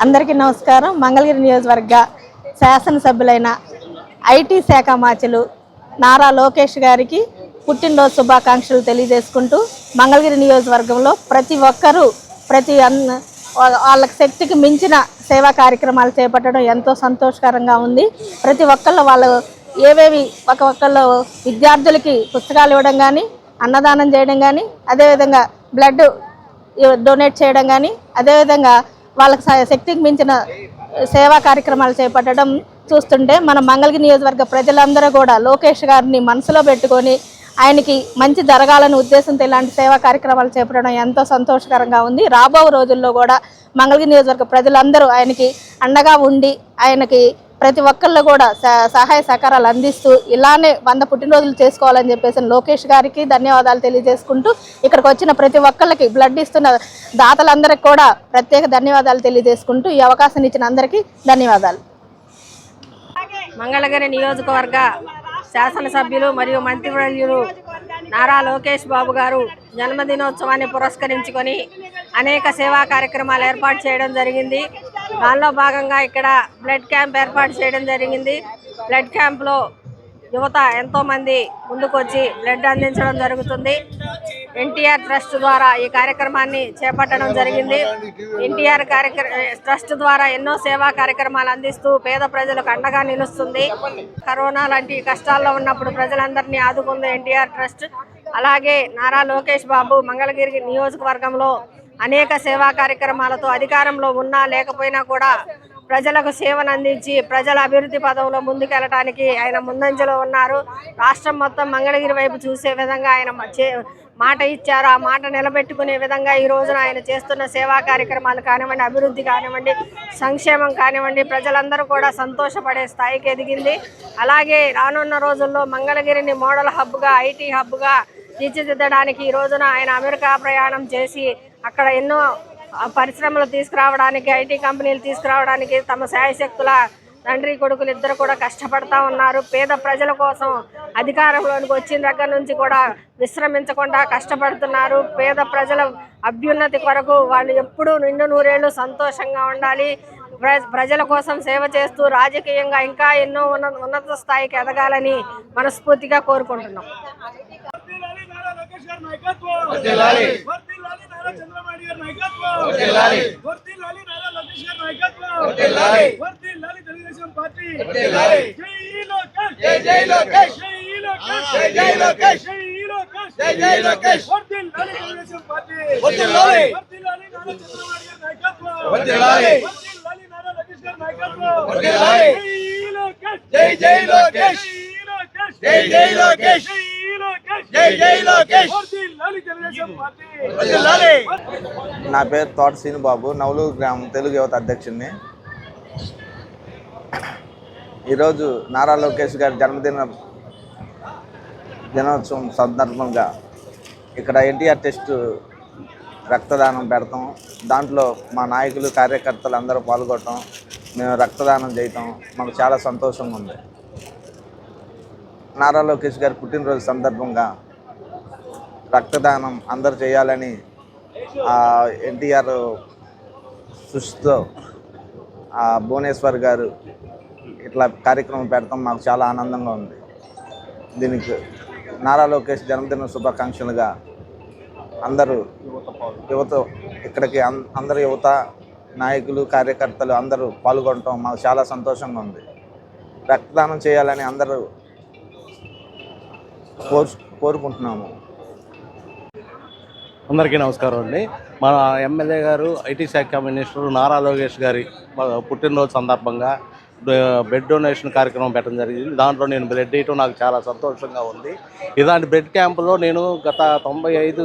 అందరికీ నమస్కారం. మంగళగిరి నియోజకవర్గ శాసనసభ్యులైన ఐటీ శాఖ మాచలు నారా లోకేష్ గారికి పుట్టినరోజు శుభాకాంక్షలు తెలియజేసుకుంటూ మంగళగిరి నియోజకవర్గంలో ప్రతి ఒక్కరూ ప్రతి వాళ్ళ- వాళ్ళకి శక్తికి మించిన సేవా కార్యక్రమాలు చేపట్టడం ఎంతో సంతోషకరంగా ఉంది. ప్రతి ఒక్కళ్ళు వాళ్ళు ఏవేవి ఒక ఒక్కళ్ళు విద్యార్థులకి పుస్తకాలు ఇవ్వడం కానీ అన్నదానం చేయడం కానీ అదేవిధంగా బ్లడ్ డొనేట్ చేయడం కానీ అదేవిధంగా వాళ్ళకి శక్తికి మించిన సేవా కార్యక్రమాలు చేపట్టడం చూస్తుంటే మన మంగళగిరి నియోజకవర్గ ప్రజలందరూ కూడా లోకేష్ గారిని మనసులో పెట్టుకొని ఆయనకి మంచి జరగాలని ఉద్దేశంతో ఇలాంటి సేవా కార్యక్రమాలు చేపట్టడం ఎంతో సంతోషకరంగా ఉంది. రాబో రోజుల్లో కూడా మంగళగిరి నియోజకవర్గ ప్రజలందరూ ఆయనకి అండగా ఉండి ఆయనకి ప్రతి ఒక్కళ్ళు కూడా స- సహాయ సహకారాలు అందిస్తూ ఇలానే వంద పుట్టినరోజులు చేసుకోవాలని చెప్పేసి లోకేష్ గారికి ధన్యవాదాలు తెలియజేసుకుంటూ ఇక్కడికి వచ్చిన ప్రతి ఒక్కళ్ళకి బ్లడ్ ఇస్తున్న దాతలందరికీ కూడా ప్రత్యేక ధన్యవాదాలు తెలియజేసుకుంటూ ఈ అవకాశం ఇచ్చిన అందరికీ ధన్యవాదాలు. మంగళగిరి నియోజకవర్గ శాసనసభ్యులు మరియు మంత్రివర్యులు నారా లోకేష్ బాబు గారు జన్మదినోత్సవాన్ని పురస్కరించుకొని అనేక సేవా కార్యక్రమాలు ఏర్పాటు చేయడం జరిగింది. దానిలో భాగంగా ఇక్కడ బ్లడ్ క్యాంప్ ఏర్పాటు చేయడం జరిగింది. బ్లడ్ క్యాంప్లో యువత ఎంతోమంది ముందుకొచ్చి బ్లడ్ అందించడం జరుగుతుంది. ఎన్టీఆర్ ట్రస్ట్ ద్వారా ఈ కార్యక్రమాన్ని చేపట్టడం జరిగింది. ఎన్టీఆర్ కార్యక్రమ ట్రస్ట్ ద్వారా ఎన్నో సేవా కార్యక్రమాలు అందిస్తూ పేద ప్రజలకు అండగా నిలుస్తుంది. కరోనా లాంటి కష్టాల్లో ఉన్నప్పుడు ప్రజలందరినీ ఆదుకుంది ఎన్టీఆర్ ట్రస్ట్. అలాగే నారా లోకేష్ బాబు మంగళగిరి నియోజకవర్గంలో అనేక సేవా కార్యక్రమాలతో అధికారంలో ఉన్నా లేకపోయినా కూడా ప్రజలకు సేవను అందించి ప్రజల అభివృద్ధి పదంలో ముందుకెళ్ళటానికి ఆయన ముందంజలో ఉన్నారు. రాష్ట్రం మొత్తం మంగళగిరి వైపు చూసే విధంగా ఆయన చే- మాట ఇచ్చారు. ఆ మాట నిలబెట్టుకునే విధంగా ఈ రోజున ఆయన చేస్తున్న సేవా కార్యక్రమాలు కానివ్వండి అభివృద్ధి కానివ్వండి సంక్షేమం కానివ్వండి ప్రజలందరూ కూడా సంతోషపడే స్థాయికి ఎదిగింది. అలాగే రానున్న రోజుల్లో మంగళగిరిని మోడల్ హబ్గా ఐటీ హబ్గా తీర్చిదిద్దడానికి ఈ రోజున ఆయన అమెరికా ప్రయాణం చేసి అక్కడ ఎన్నో పరిశ్రమలు తీసుకురావడానికి ఐటీ కంపెనీలు తీసుకురావడానికి తమ శాయశక్తుల తండ్రి కొడుకులు ఇద్దరు కూడా కష్టపడతా ఉన్నారు. పేద ప్రజల కోసం అధికారంలోనికి వచ్చిన దగ్గర నుంచి కూడా విశ్రమించకుండా కష్టపడుతున్నారు. పేద ప్రజల అభ్యున్నతి కొరకు వాళ్ళు ఎప్పుడూ నిండు నూరేళ్ళు సంతోషంగా ఉండాలి. ప్ర- ప్రజల కోసం సేవ చేస్తూ రాజకీయంగా ఇంకా ఎన్నో ఉన్న ఉన్నత స్థాయికి ఎదగాలని మనస్ఫూర్తిగా కోరుకుంటున్నాం. గారి నాయకత్వం వర్ధిల్లాలి నారా లోకేష్ గారి నాయకత్వం వర్ధిల్లాలి తెలుగుదేశం పార్టీ జై లోకేష్ జై జై లోకేష్ జై లోకేష్ జై జై లోకేష్ జై లోకేష్ జై జై లోకేష్ వర్ధిల్లాలి తెలుగుదేశం పార్టీ వర్ధిల్లాలి వర్ధిల్లాలి నారా చంద్రబాబు గారి నాయకత్వం వర్ధిల్లాలి వర్ధిల్లాలి నారా లోకేష్ గారి నాయకత్వం వర్ధిల్లాలి జై లోకేష్ జై జై లోకేష్ జై జై లోకేష్ జై జై లోకేష్ వర్ధిల్లాలి తెలుగుదేశం పార్టీ వర్ధిల్లాలి నా పేరు తోట శ్రీనుబాబు నవలూరు గ్రామం తెలుగు యువత అధ్యక్షుడిని. ఈరోజు నారా లోకేష్ గారి జన్మదిన దినోత్సవం సందర్భంగా ఇక్కడ ఎన్టీఆర్ టెస్ట్ రక్తదానం పెడతాం. దాంట్లో మా నాయకులు కార్యకర్తలు అందరూ పాల్గొనటం మేము రక్తదానం చేయటం మాకు చాలా సంతోషంగా ఉంది. నారా లోకేష్ గారి పుట్టినరోజు సందర్భంగా రక్తదానం అందరు చేయాలని ఎన్టీఆర్ సృష్టితో ఆ భువనేశ్వర్ గారు ఇట్లా కార్యక్రమం పెడతాం మాకు చాలా ఆనందంగా ఉంది. దీనికి నారా లోకేష్ జన్మదిన శుభాకాంక్షలుగా అందరూ యువత ఇక్కడికి అందరు యువత నాయకులు కార్యకర్తలు అందరూ పాల్గొనటం మాకు చాలా సంతోషంగా ఉంది. రక్తదానం చేయాలని అందరూ కోరు కోరుకుంటున్నాము. అందరికీ నమస్కారం అండి. మన ఎమ్మెల్యే గారు ఐటీ శాఖ మినిస్టర్ నారా లోకేష్ గారి పుట్టినరోజు సందర్భంగా బ్లడ్ డొనేషన్ కార్యక్రమం పెట్టడం జరిగింది. దాంట్లో నేను బ్లడ్ ఇవ్వడం నాకు చాలా సంతోషంగా ఉంది. ఇలాంటి బ్లడ్ క్యాంపులో నేను గత తొంభై ఐదు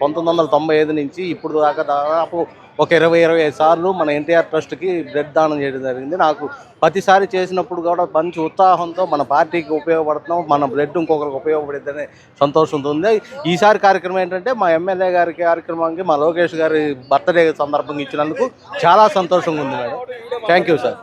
పంతొమ్మిది వందల తొంభై ఐదు నుంచి ఇప్పుడు దాకా దాదాపు ఒక ఇరవై ఇరవై ఐదు సార్లు మన ఎన్టీఆర్ ట్రస్ట్కి బ్లడ్ దానం చేయడం జరిగింది. నాకు ప్రతిసారి చేసినప్పుడు కూడా మంచి ఉత్సాహంతో మన పార్టీకి ఉపయోగపడుతున్నాం మన బ్లడ్ ఇంకొకరికి ఉపయోగపడిద్దనే సంతోషంతో ఉంది. ఈసారి కార్యక్రమం ఏంటంటే మా ఎమ్మెల్యే గారి కార్యక్రమానికి మా లోకేష్ గారి బర్త్డే సందర్భంగా ఇచ్చినందుకు చాలా సంతోషంగా ఉంది మేడం. Thank you sir.